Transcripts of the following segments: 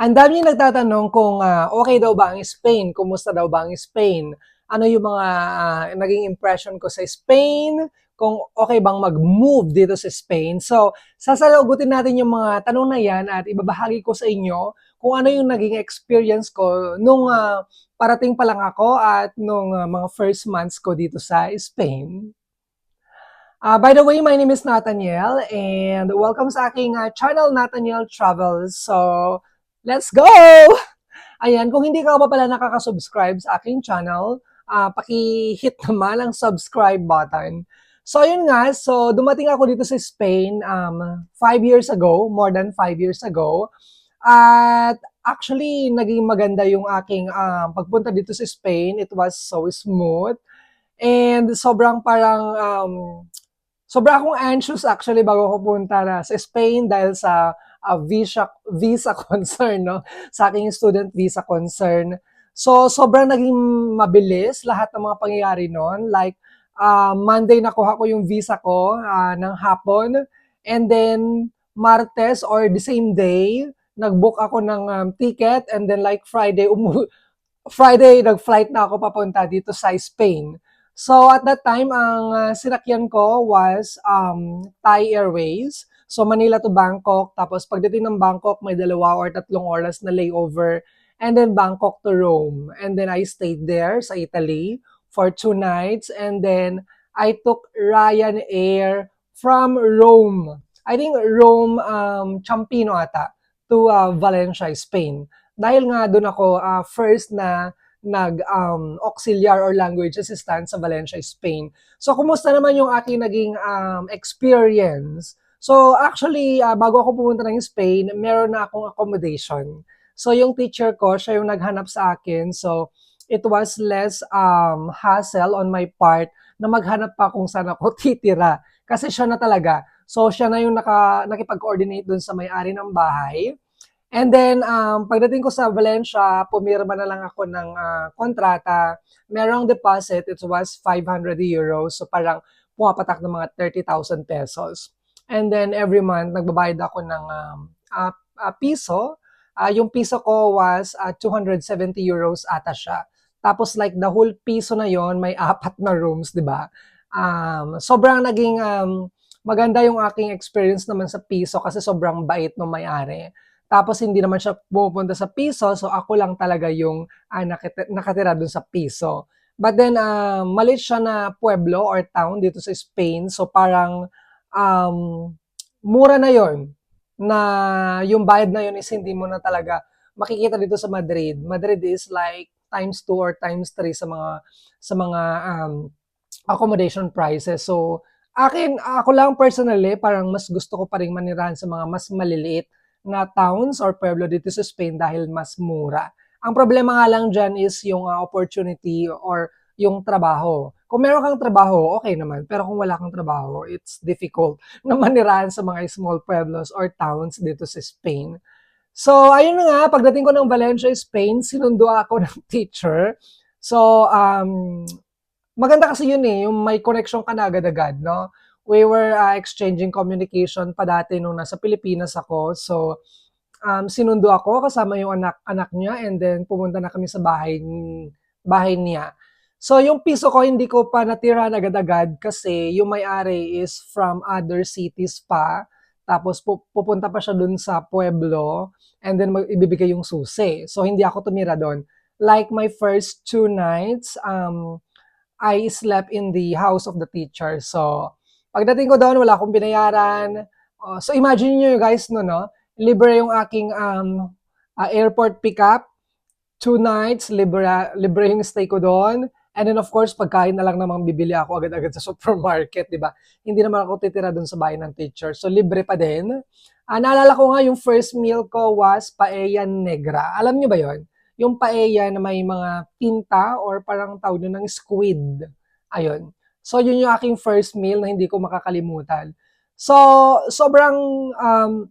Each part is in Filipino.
Ang dami nagtatanong kung ah, okay daw ba ang Spain, kumusta daw ba ang Spain, ano yung mga ah, naging impression ko sa Spain, kung okay bang mag-move dito sa Spain. So, sasalugutin natin yung mga tanong na yan at ibabahagi ko sa inyo kung ano yung naging experience ko nung ah, parating pa lang ako at nung ah, mga first months ko dito sa Spain. Ah, by the way, my name is Nathaniel and welcome sa aking ah, channel Nathaniel Travels. So, let's go! Ayan, kung hindi ka pa pala nakaka-subscribe sa aking channel, ah paki-hit naman ang subscribe button. So, yun nga. So, dumating ako dito sa Spain um, five years ago, more than five years ago. At actually, naging maganda yung aking um, pagpunta dito sa Spain. It was so smooth. And sobrang parang, um, sobrang akong anxious actually bago ako punta na sa Spain dahil sa uh, visa, visa concern, no? Sa aking student visa concern. So, sobrang naging mabilis lahat ng mga pangyayari noon. Like, uh, Monday nakuha ko yung visa ko uh, ng hapon. And then, Martes or the same day, nag-book ako ng um, ticket. And then, like, Friday, umu Friday, nag-flight na ako papunta dito sa Spain. So, at that time, ang uh, sinakyan ko was um, Thai Airways. So, Manila to Bangkok. Tapos, pagdating ng Bangkok, may dalawa or tatlong oras na layover. And then, Bangkok to Rome. And then, I stayed there sa Italy for two nights. And then, I took Ryanair from Rome. I think Rome, um, Champino ata, to uh, Valencia, Spain. Dahil nga doon ako uh, first na nag um, auxiliar or language assistant sa Valencia, Spain. So, kumusta naman yung aking naging um, experience? So, actually, uh, bago ako pumunta ng Spain, meron na akong accommodation. So, yung teacher ko, siya yung naghanap sa akin. So, it was less um, hassle on my part na maghanap pa kung saan ako titira. Kasi siya na talaga. So, siya na yung naka, nakipag-coordinate dun sa may-ari ng bahay. And then, um, pagdating ko sa Valencia, pumirma na lang ako ng uh, kontrata. Merong deposit, it was 500 euros. So, parang pumapatak ng mga 30,000 pesos. And then, every month, nagbabayad ako ng um, uh, uh, piso. Uh, yung piso ko was uh, 270 euros ata siya. Tapos, like, the whole piso na yon may apat na rooms, di ba? Um, sobrang naging um, maganda yung aking experience naman sa piso kasi sobrang bait ng may-ari. Tapos hindi naman siya pumupunta sa piso, so ako lang talaga yung uh, nakatira, nakatira dun sa piso. But then, uh, maliit siya na pueblo or town dito sa Spain, so parang um, mura na yon na yung bayad na yon is hindi mo na talaga makikita dito sa Madrid. Madrid is like times 2 or times 3 sa mga sa mga um, accommodation prices. So, akin, ako lang personally, parang mas gusto ko pa rin manirahan sa mga mas maliliit na towns or pueblo dito sa Spain dahil mas mura. Ang problema nga lang dyan is yung uh, opportunity or yung trabaho. Kung meron kang trabaho, okay naman. Pero kung wala kang trabaho, it's difficult na manirahan sa mga small pueblos or towns dito sa Spain. So, ayun nga, pagdating ko ng Valencia, Spain, sinundo ako ng teacher. So, um, maganda kasi yun eh, yung may connection ka na agad-agad, no? we were uh, exchanging communication pa dati nung nasa Pilipinas ako. So, um, sinundo ako kasama yung anak anak niya and then pumunta na kami sa bahay bahay niya. So, yung piso ko hindi ko pa natira agad-agad kasi yung may-ari is from other cities pa. Tapos pupunta pa siya dun sa pueblo and then mag- ibibigay yung susi. So, hindi ako tumira doon. Like my first two nights, um, I slept in the house of the teacher. So, Pagdating ko doon, wala akong binayaran. Uh, so imagine niyo guys, no, no? Libre yung aking um, uh, airport pickup. Two nights, libre, libre yung stay ko doon. And then of course, pagkain na lang namang bibili ako agad-agad sa supermarket, di ba? Hindi naman ako titira doon sa bahay ng teacher. So libre pa din. Uh, naalala ko nga yung first meal ko was paella negra. Alam niyo ba yon? Yung paella na may mga tinta or parang tawag ng squid. Ayun. So, yun yung aking first meal na hindi ko makakalimutan. So, sobrang um,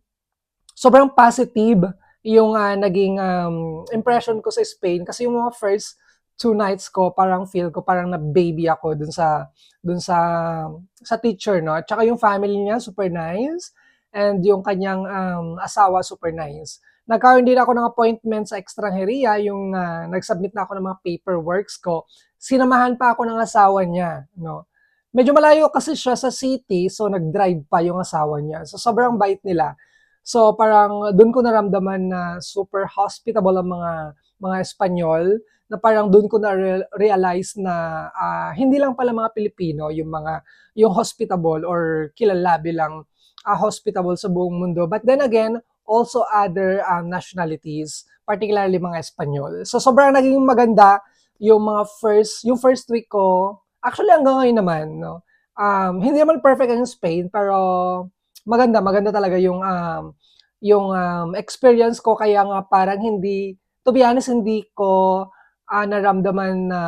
sobrang positive yung uh, naging um, impression ko sa Spain kasi yung mga first two nights ko parang feel ko parang na baby ako dun sa dun sa sa teacher no. At saka yung family niya super nice and yung kanyang um, asawa super nice. nagkaroon din ako ng appointment sa Extranjeria, yung ah, nag-submit na ako ng mga paperworks ko. Sinamahan pa ako ng asawa niya, no. Medyo malayo kasi siya sa city, so nag-drive pa yung asawa niya. So sobrang bait nila. So parang doon ko naramdaman na super hospitable ang mga mga Espanyol na parang doon ko na re- realize na ah, hindi lang pala mga Pilipino yung mga yung hospitable or kilala bilang ah, hospitable sa buong mundo. But then again, also other um, nationalities, particularly mga Espanyol. So sobrang naging maganda yung mga first, yung first week ko. Actually hanggang ngayon naman, no. Um, hindi naman perfect ang Spain, pero maganda, maganda talaga yung um, yung um, experience ko kaya nga parang hindi to be honest hindi ko ah, naramdaman na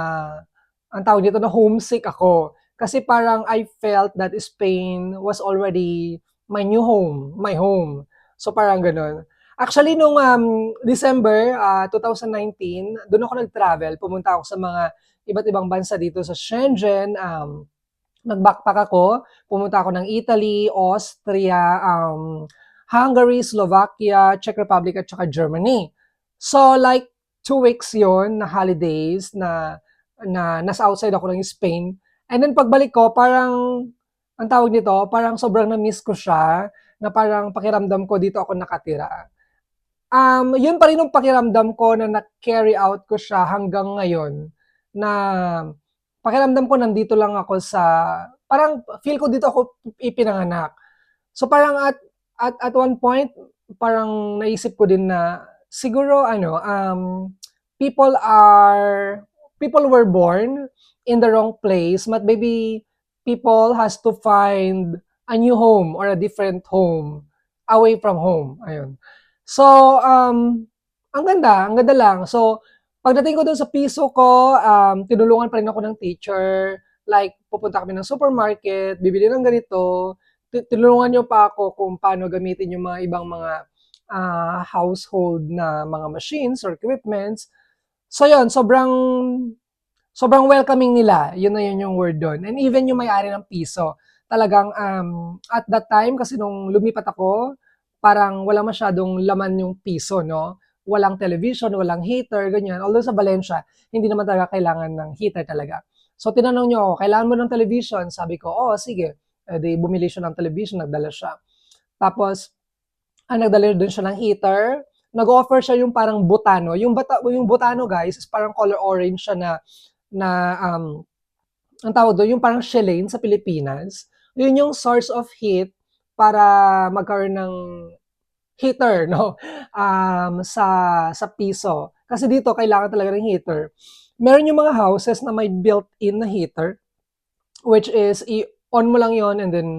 ang tawag dito na homesick ako kasi parang I felt that Spain was already my new home, my home. So parang ganun. Actually nung um, December ah, 2019, doon ako nag-travel, pumunta ako sa mga iba't ibang bansa dito sa Shenzhen, um, nag-backpack ako, pumunta ako ng Italy, Austria, um, Hungary, Slovakia, Czech Republic at saka Germany. So like two weeks yon na holidays na na nasa outside ako ng Spain. And then pagbalik ko, parang ang tawag nito, parang sobrang na-miss ko siya na parang pakiramdam ko dito ako nakatira. Um, yun pa rin yung pakiramdam ko na na-carry out ko siya hanggang ngayon na pakiramdam ko nandito lang ako sa parang feel ko dito ako ipinanganak. So parang at at at one point parang naisip ko din na siguro ano um people are people were born in the wrong place but maybe people has to find a new home or a different home away from home ayun. So um ang ganda ang ganda lang. So pagdating ko dun sa piso ko um tinulungan pa rin ako ng teacher. Like pupunta kami ng supermarket bibili ng ganito. Ti- tinulungan niyo pa ako kung paano gamitin yung mga ibang mga ah, household na mga machines or equipments. So yun, sobrang sobrang welcoming nila. Yun na yun yung word doon. And even yung may-ari ng piso, talagang um, at that time, kasi nung lumipat ako, parang wala masyadong laman yung piso, no? Walang television, walang heater, ganyan. Although sa Valencia, hindi naman talaga kailangan ng heater talaga. So tinanong niyo ako, kailangan mo ng television? Sabi ko, oh, sige. Eh, di bumili siya ng television, nagdala siya. Tapos, ah, nagdala din siya ng heater. Nag-offer siya yung parang butano. Yung, bata, yung butano, guys, is parang color orange siya na, na um, ang tawag doon, yung parang Shelane sa Pilipinas. Yun yung source of heat para magkaroon ng heater, no? Um, sa, sa piso. Kasi dito, kailangan talaga ng heater. Meron yung mga houses na may built-in na heater, which is, i-on mo lang yon and then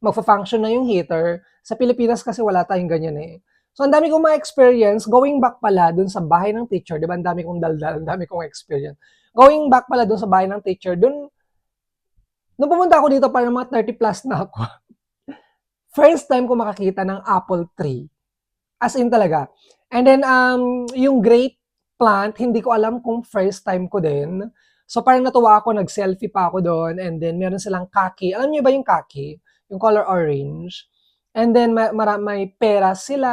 magfa-function na yung heater. Sa Pilipinas kasi wala tayong ganyan eh. So, ang dami kong mga experience, going back pala dun sa bahay ng teacher, di ba? Ang dami kong daldal, ang dami kong experience. Going back pala dun sa bahay ng teacher, dun, nung pumunta ako dito, parang mga 30 plus na ako. First time ko makakita ng apple tree. As in talaga. And then, um, yung grape plant, hindi ko alam kung first time ko din. So, parang natuwa ako, nag-selfie pa ako doon. And then, meron silang kaki. Alam niyo ba yung kaki? Yung color orange. And then, may, mara- may pera sila.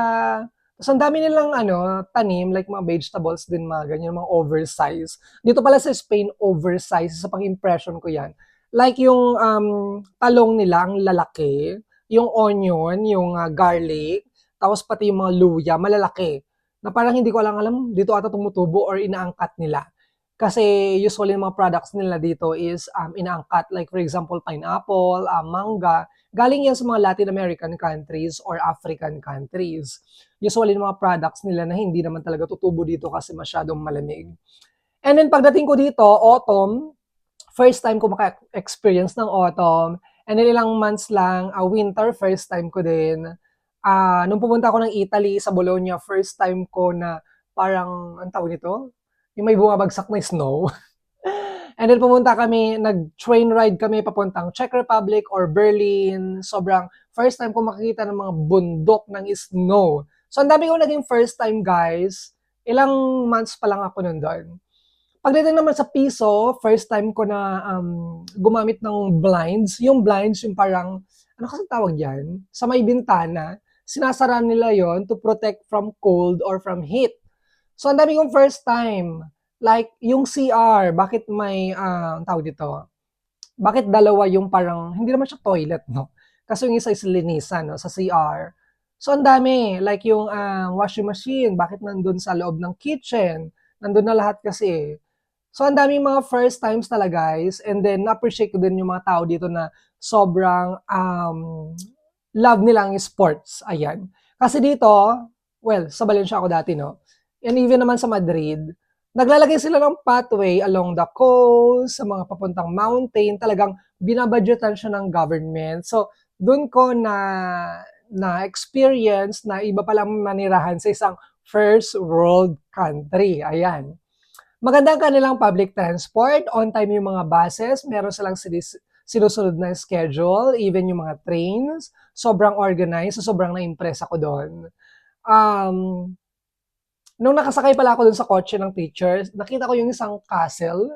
Tapos, ang dami nilang ano, tanim, like mga vegetables din, mga ganyan, mga oversize. Dito pala sa Spain, oversize. Sa pang-impression ko yan. Like yung um, talong nila, ang lalaki. Yung onion, yung ah, garlic. Tapos pati yung mga luya, malalaki. Na parang hindi ko alam alam, dito ata tumutubo or inaangkat nila. Kasi usually mga products nila dito is um, inaangkat. Like for example, pineapple, um, manga. Galing yan sa mga Latin American countries or African countries. Usually mga products nila na hindi naman talaga tutubo dito kasi masyadong malamig. And then pagdating ko dito, autumn, first time ko maka-experience ng autumn. And then ilang months lang, uh, winter, first time ko din. Ah, nung pumunta ako ng Italy sa Bologna, first time ko na parang, ang tawag nito? Yung may bumabagsak na snow. And then pumunta kami, nag-train ride kami papuntang Czech Republic or Berlin. Sobrang first time ko makikita ng mga bundok ng snow. So ang dami ko naging first time guys. Ilang months pa lang ako nun doon. Pagdating naman sa piso, first time ko na um, gumamit ng blinds. Yung blinds, yung parang, ano kasi tawag yan? Sa may bintana sinasara nila yon to protect from cold or from heat. So, ang dami kong first time. Like, yung CR, bakit may, ang tawag dito, bakit dalawa yung parang, hindi naman siya toilet, no? Kasi yung isa is linisan, no, sa CR. So, ang dami. Like yung ah, washing machine, bakit nandun sa loob ng kitchen? Nandun na lahat kasi. So, ang daming mga first times talaga, guys. And then, na-appreciate ko din yung mga tao dito na sobrang um, love nilang sports. Ayan. Kasi dito, well, sa Valencia ako dati, no? And even naman sa Madrid, naglalagay sila ng pathway along the coast, sa mga papuntang mountain, talagang binabudgetan siya ng government. So, doon ko na na experience na iba palang manirahan sa isang first world country. Ayan. Maganda ang kanilang public transport, on time yung mga buses, meron silang sinusunod na schedule, even yung mga trains, sobrang organized, so sobrang na-impress ako doon. Um, nung nakasakay pala ako dun sa kotse ng teachers, nakita ko yung isang castle.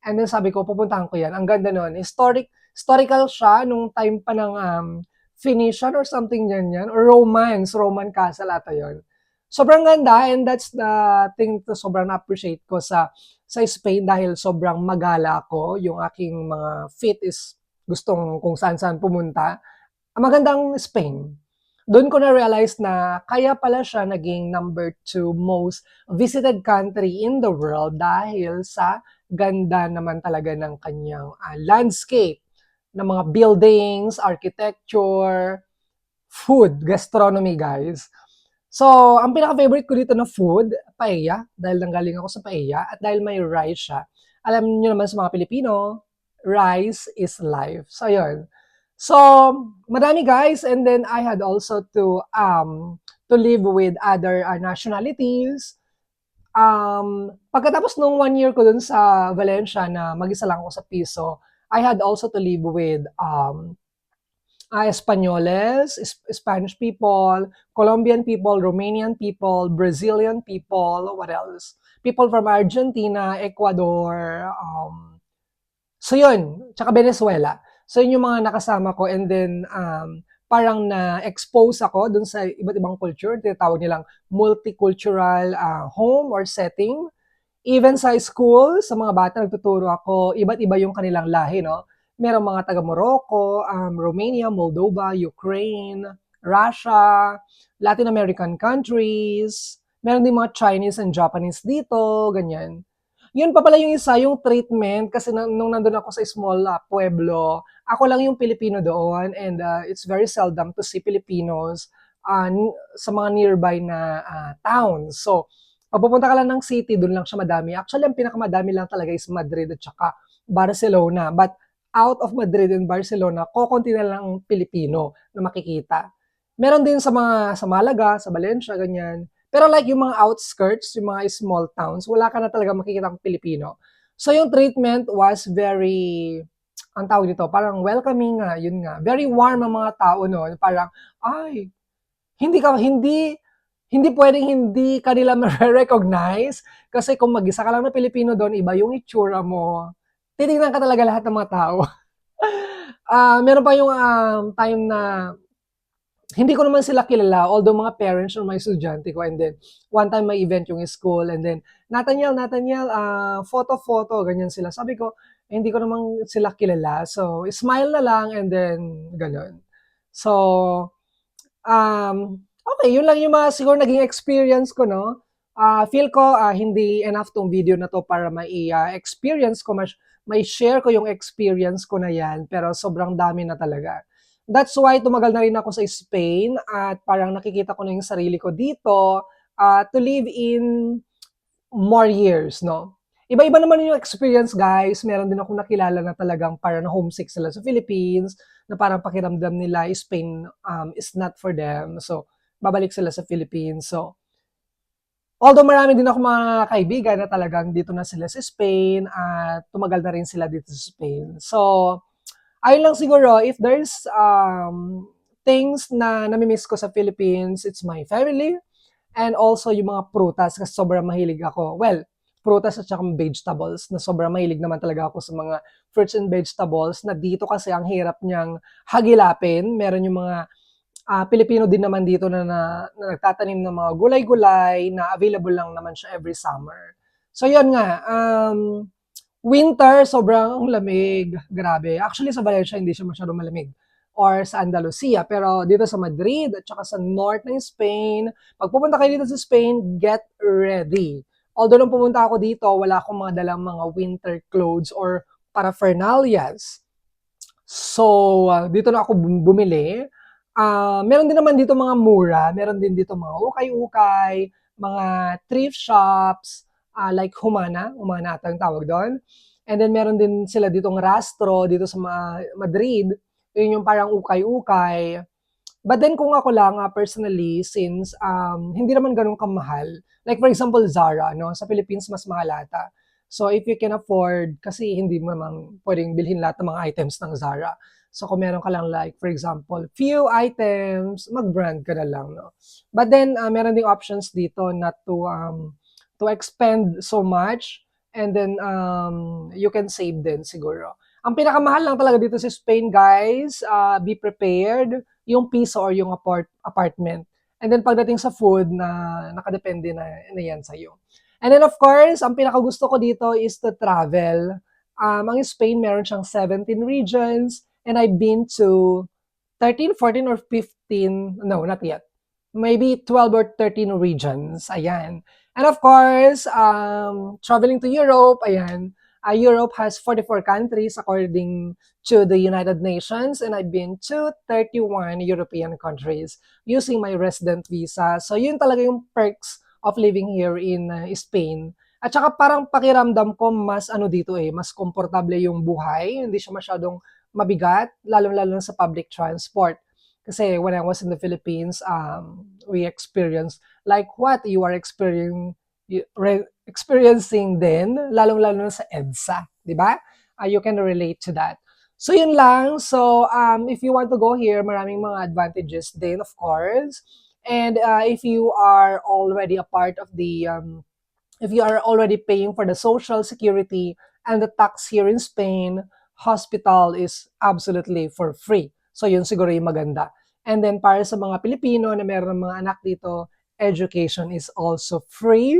And then sabi ko, pupuntahan ko yan. Ang ganda nun. Historic, historical siya nung time pa ng um, Phoenician or something yan yan. Or Romance, Roman castle ata yun. Sobrang ganda and that's the thing to sobrang na-appreciate ko sa sa Spain dahil sobrang magala ako. Yung aking mga feet is gustong kung saan-saan pumunta. Ang magandang Spain doon ko na-realize na kaya pala siya naging number two most visited country in the world dahil sa ganda naman talaga ng kanyang ah, landscape, ng mga buildings, architecture, food, gastronomy, guys. So, ang pinaka-favorite ko dito na food, paella, dahil nanggaling ako sa paella, at dahil may rice siya. Alam niyo naman sa mga Pilipino, rice is life. So, yun. So, madami guys, and then I had also to um to live with other uh, nationalities. Um, pagkatapos nung one year ko dun sa Valencia na mag-isa lang ako sa piso, I had also to live with um, uh, Espanyoles, Is- Spanish people, Colombian people, Romanian people, Brazilian people, what else? People from Argentina, Ecuador, um, so yun, tsaka Venezuela. So yun yung mga nakasama ko and then um, parang na-expose ako dun sa iba't ibang culture. Tinatawag nilang multicultural uh, home or setting. Even sa school, sa mga bata nagtuturo ako, iba't iba yung kanilang lahi, no? Merong mga taga Morocco, um, Romania, Moldova, Ukraine, Russia, Latin American countries. Meron din mga Chinese and Japanese dito, ganyan. Yun pa pala yung isa, yung treatment, kasi nung nandun ako sa small uh, pueblo, ako lang yung Pilipino doon and uh, it's very seldom to see Filipinos uh, sa mga nearby na uh, towns. So, pag pupunta ka lang ng city, doon lang siya madami. Actually, ang pinakamadami lang talaga is Madrid at saka Barcelona. But out of Madrid and Barcelona, kokonti na lang ang Pilipino na makikita. Meron din sa mga sa Malaga, sa Valencia, ganyan. Pero like yung mga outskirts, yung mga small towns, wala ka na talaga makikita ang Pilipino. So yung treatment was very, ang tawag dito, parang welcoming nga, yun nga. Very warm ang mga tao no. Parang, ay, hindi ka, hindi, hindi pwedeng hindi kanila ma-recognize kasi kung mag-isa ka lang na Pilipino doon, iba yung itsura mo. Titignan ka talaga lahat ng mga tao. uh, meron pa yung um, time na hindi ko naman sila kilala, although mga parents or mga estudyante ko. And then, one time may event yung school. And then, Nathaniel, Nathaniel, uh, photo-photo, ganyan sila. Sabi ko, eh, hindi ko naman sila kilala. So, smile na lang and then, ganun. So, um, okay, yun lang yung mga siguro naging experience ko, no? Uh, feel ko uh, hindi enough tong video na to para mai-experience ko, mas, may share ko yung experience ko na yan, pero sobrang dami na talaga. That's why tumagal na rin ako sa Spain at parang nakikita ko na yung sarili ko dito uh, to live in more years, no? Iba-iba naman yung experience, guys. Meron din ako nakilala na talagang parang homesick sila sa Philippines, na parang pakiramdam nila Spain um, is not for them. So, babalik sila sa Philippines. So, although marami din ako mga kaibigan na talagang dito na sila sa Spain at tumagal na rin sila dito sa Spain. So, ayun lang siguro, if there's um, things na namimiss ko sa Philippines, it's my family and also yung mga prutas kasi sobrang mahilig ako. Well, prutas at saka vegetables na sobrang mahilig naman talaga ako sa mga fruits and vegetables na dito kasi ang hirap niyang hagilapin. Meron yung mga ah, Pilipino din naman dito na, na, na nagtatanim ng mga gulay-gulay na available lang naman siya every summer. So yun nga, um, winter, sobrang lamig. Grabe. Actually, sa Valencia, hindi siya masyadong malamig. Or sa Andalusia. Pero dito sa Madrid at saka sa north ng Spain, pag pupunta kayo dito sa Spain, get ready. Although nung pumunta ako dito, wala akong mga dalang mga winter clothes or paraphernalias. So, ah, dito na ako bum- bumili. Ah, meron din naman dito mga mura, meron din dito mga ukay-ukay, mga thrift shops, ah, like Humana, Humana ata ang tawag doon. And then meron din sila ditong Rastro dito sa Ma- Madrid. Yun yung parang ukay-ukay. But then kung ako lang ah, personally, since um, hindi naman ganun kamahal, like for example Zara, no? sa Philippines mas mahal ata. So if you can afford, kasi hindi mo naman pwedeng bilhin lahat ng mga items ng Zara. So kung meron ka lang like, for example, few items, mag-brand ka na lang, no? But then, uh, meron ding options dito not to, um, to expend so much and then um, you can save din siguro. Ang pinakamahal lang talaga dito sa Spain, guys, uh, be prepared, yung piso or yung apart- apartment. And then pagdating sa food, na nakadepende na, na yan sa'yo. And then of course, ang pinakagusto ko dito is to travel. Um, ang Spain, meron siyang 17 regions and I've been to 13, 14, or 15, no, not yet. Maybe 12 or 13 regions. Ayan. And of course, um, traveling to Europe, ayan. Uh, Europe has 44 countries according to the United Nations and I've been to 31 European countries using my resident visa. So yun talaga yung perks of living here in uh, Spain. At saka parang pakiramdam ko mas ano dito eh, mas komportable yung buhay, hindi siya masyadong mabigat, lalo-lalo sa public transport. Kasi when I was in the Philippines, um, we experienced like what you are experiencing experiencing din, lalong-lalo na sa EDSA, di ba? Uh, you can relate to that. So yun lang. So um, if you want to go here, maraming mga advantages din, of course. And uh, if you are already a part of the, um, if you are already paying for the social security and the tax here in Spain, hospital is absolutely for free. So yun siguro yung maganda. And then para sa mga Pilipino na meron mga anak dito, education is also free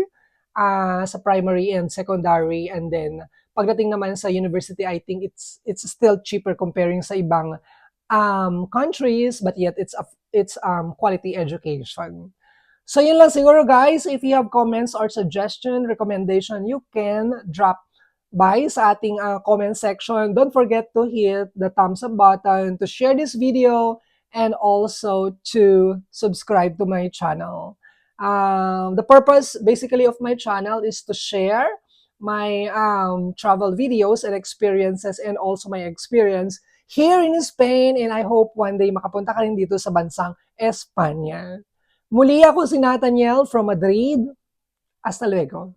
uh, sa primary and secondary. And then pagdating naman sa university, I think it's it's still cheaper comparing sa ibang um, countries, but yet it's a, it's um, quality education. So yun lang siguro guys. If you have comments or suggestion, recommendation, you can drop by sa ating uh, comment section. Don't forget to hit the thumbs up button, to share this video, and also to subscribe to my channel. Um, the purpose basically of my channel is to share my um, travel videos and experiences and also my experience here in Spain and I hope one day makapunta ka rin dito sa bansang Espanya. Muli ako si Nathaniel from Madrid. Hasta luego.